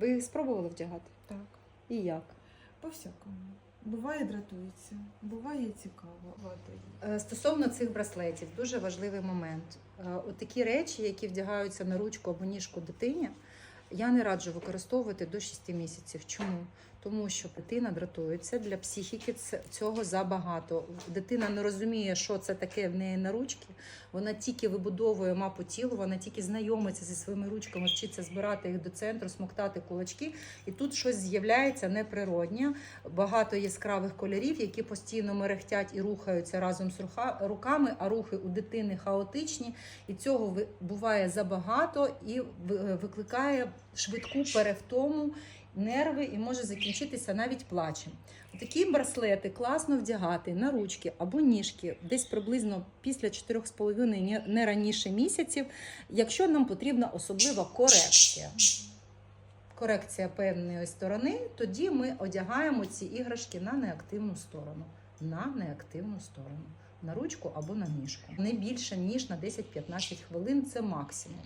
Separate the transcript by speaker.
Speaker 1: Ви спробували вдягати?
Speaker 2: Так,
Speaker 1: І як?
Speaker 2: по-всякому. Буває дратується, буває цікаво.
Speaker 1: Е, Стосовно цих браслетів, дуже важливий момент. Е, От такі речі, які вдягаються на ручку або ніжку дитині, я не раджу використовувати до 6 місяців. Чому? Тому що дитина дратується для психіки цього забагато. Дитина не розуміє, що це таке в неї на ручки. Вона тільки вибудовує мапу тілу, вона тільки знайомиться зі своїми ручками, вчиться збирати їх до центру, смоктати кулачки. І тут щось з'являється неприроднє, багато яскравих кольорів, які постійно мерехтять і рухаються разом з руками, а рухи у дитини хаотичні. І цього буває забагато і ви- викликає швидку перевтому нерви і може закінчитися навіть плачем. Такі браслети класно вдягати на ручки або ніжки, десь приблизно після 4,5 не- раніше місяців, якщо нам потрібна особлива корекція. Корекція певної сторони, тоді ми одягаємо ці іграшки на неактивну сторону. На неактивну сторону. На ручку або на ніжку. Не більше, ніж на 10-15 хвилин це максимум.